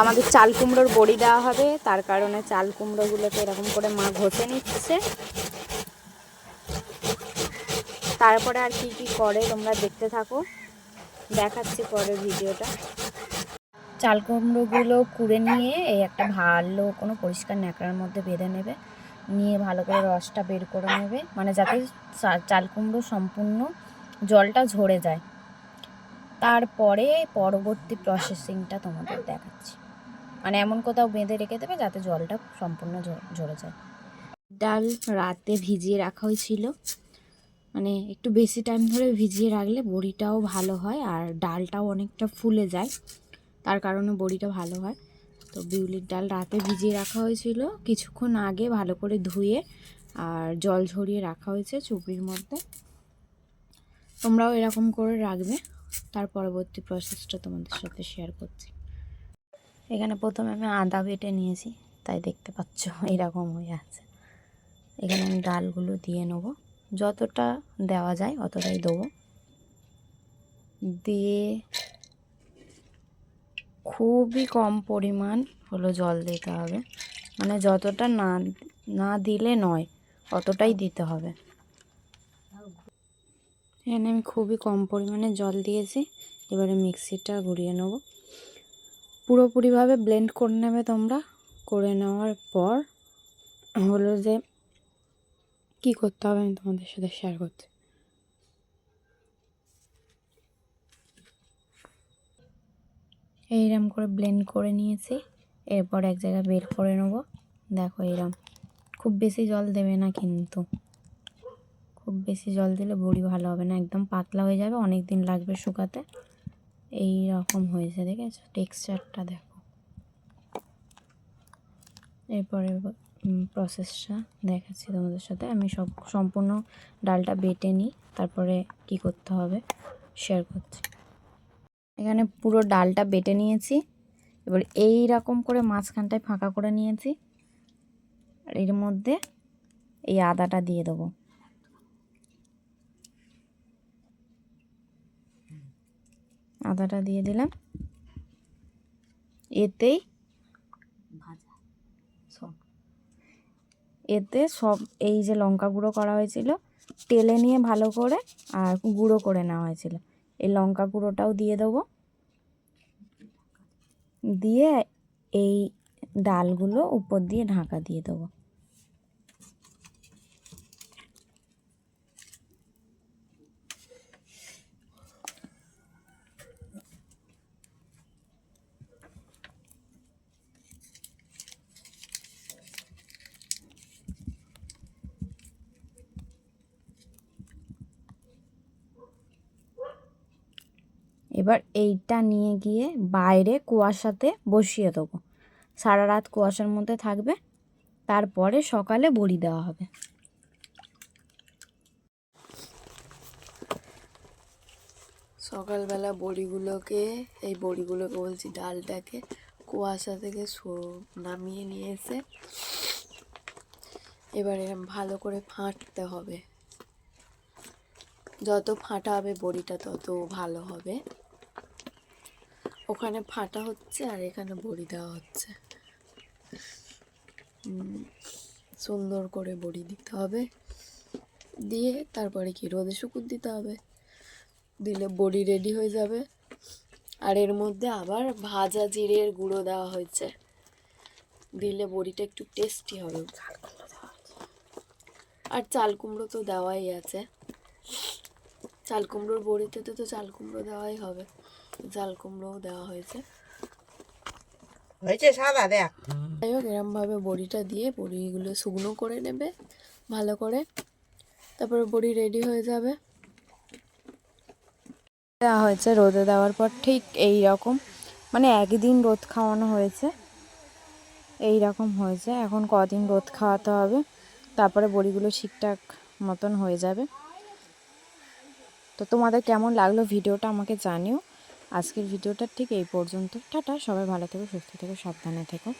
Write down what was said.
আমাদের চাল কুমড়োর বড়ি দেওয়া হবে। তার কারণে চাল কুমড়োগুলোকে এরকম করে মা ঘষে নিচ্ছে। তারপরে আর কি কি করে তোমরা দেখতে থাকো। দেখাচ্ছি পরে ভিডিওটা। চাল কুমড়োগুলো কুড়ে নিয়ে এই একটা ভালো কোনো পরিষ্কার ন্যাকড়ার মধ্যে বেঁধে নেবে। নিয়ে ভালো করে রসটা বের করে নেবে। মানে যাতে চাল কুমড়ো সম্পূর্ণ জলটা ঝরে যায়। তারপরে পরবর্তী প্রসেসিংটা তোমাদের দেখাচ্ছি। মানে এমন কোথাও বেঁধে রেখে দেবে যাতে জলটা সম্পূর্ণ ঝরে যায়। ডাল রাতে ভিজিয়ে রাখা হয়েছিল। মানে একটু বেশি টাইম ধরে ভিজিয়ে রাখলে বড়িটাও ভালো হয় আর ডালটাও অনেকটা ফুলে যায়। তার কারণে বড়িটা ভালো হয়। তো বিউলির ডাল রাতে ভিজিয়ে রাখা হয়েছিল। কিছুক্ষণ আগে ভালো করে ধুয়ে আর জল ঝরিয়ে রাখা হয়েছে চুপির মধ্যে। তোমরাও এরকম করে রাখবে। তার পরবর্তী প্রসেসটা তোমাদের সাথে শেয়ার করছি। এখানে প্রথমে আমি আদা বেটে নিয়েছি, তাই দেখতে পাচ্ছ এরকম হয়ে আছে। এখানে আমি ডালগুলো দিয়ে নেব। যতটা দেওয়া যায় অতটাই দেবো। দিয়ে খুবই কম পরিমাণ হলো জল দিতে হবে। মানে যতটা না না দিলে নয়, অতটাই দিতে হবে। এখানে আমি খুবই কম পরিমাণে জল দিয়েছি। এবারে মিক্সিটা ঘুরিয়ে নেব। পুরোপুরিভাবে ব্লেন্ড করে নেবে তোমরা। করে নেওয়ার পর হলো যে কী করতে হবে আমি তোমাদের সাথে শেয়ার করছি। এইরকম করে ব্লেন্ড করে নিয়েছি। এরপর এক জায়গায় বের করে নেব। দেখো এইরকম খুব বেশি জল দেবে না কিন্তু। খুব বেশি জল দিলে বড়ি ভালো হবে না, একদম পাতলা হয়ে যাবে অনেক দিন লাগবে শুকাতে। এই রকম হয়েছে, দেখেছ? টেক্সচারটা দেখো। এরপরে প্রসেসটা দেখাচ্ছি তোমাদের সাথে। আমি সব, সম্পূর্ণ ডালটা বেটে নিই, তারপরে কি করতে হবে শেয়ার করছি। এখানে পুরো ডালটা বেটে নিয়েছি, এবার এই রকম করে মাঝখানটায় ফাঁকা করে নিয়েছি, আর এর মধ্যে এই আদাটা দিয়ে দেবো। আদাটা দিয়ে দিলাম। এতেই এতে সব এই যে লঙ্কা গুঁড়ো করা হয়েছিল তেলে নিয়ে ভালো করে আর গুঁড়ো করে নেওয়া হয়েছিল। এই লঙ্কা গুঁড়োটাও দিয়ে দেবো। দিয়ে এই ডালগুলো উপর দিয়ে ঢাকা দিয়ে দেবো। এবার এইটা নিয়ে গিয়ে বাইরে কুয়াশাতে বসিয়ে দেবো। সারা রাত কুয়াশার মধ্যে থাকবে, তারপরে সকালে বড়ি দেওয়া হবে। সকালবেলা বড়িগুলোকে, এই বড়িগুলোকে বলছি ডালটাকে কুয়াশা থেকে নামিয়ে নিয়ে এসে এবার এরম ভালো করে ফাটতে হবে। যত ফাটা হবে বড়িটা, তত ভালো হবে। ওখানে ফাটা হচ্ছে আর এখানে বড়ি দেওয়া হচ্ছে। সুন্দর করে বড়ি দিতে হবে। দিয়ে তারপরে কি, রোদে শুকুর দিতে হবে। দিলে বড়ি রেডি হয়ে যাবে। আর এর মধ্যে আবার ভাজা জিরের গুঁড়ো দেওয়া হয়েছে। দিলে বড়িটা একটু টেস্টি হবে। আর চাল কুমড়ো তো দেওয়াই আছে। চাল কুমড়োর বড়িতে তো চাল কুমড়ো দেওয়াই হবে। চাল কুমড়োও দেওয়া হয়েছে। হয়েছে সাদা দেখ। যাই হোক এরমভাবে বড়িটা দিয়ে বড়িগুলো শুকনো করে নেবে ভালো করে। তারপরে বড়ি রেডি হয়ে যাবে। দেওয়া হয়েছে রোদে দেওয়ার পর ঠিক এই রকম। মানে একদিন রোদ খাওয়ানো হয়েছে এই রকম হয়েছে। এখন কদিন রোদ খাওয়াতে হবে তারপরে বড়িগুলো ঠিকঠাক মতন হয়ে যাবে। তো তোমাদের কেমন লাগল ভিডিওটা আমাকে জানিও। আজকের ভিডিওটা ঠিক এই পর্যন্ত। টাটা, সবাই ভালো থেকো, সুস্থ থেকো, সাবধানে থেকো।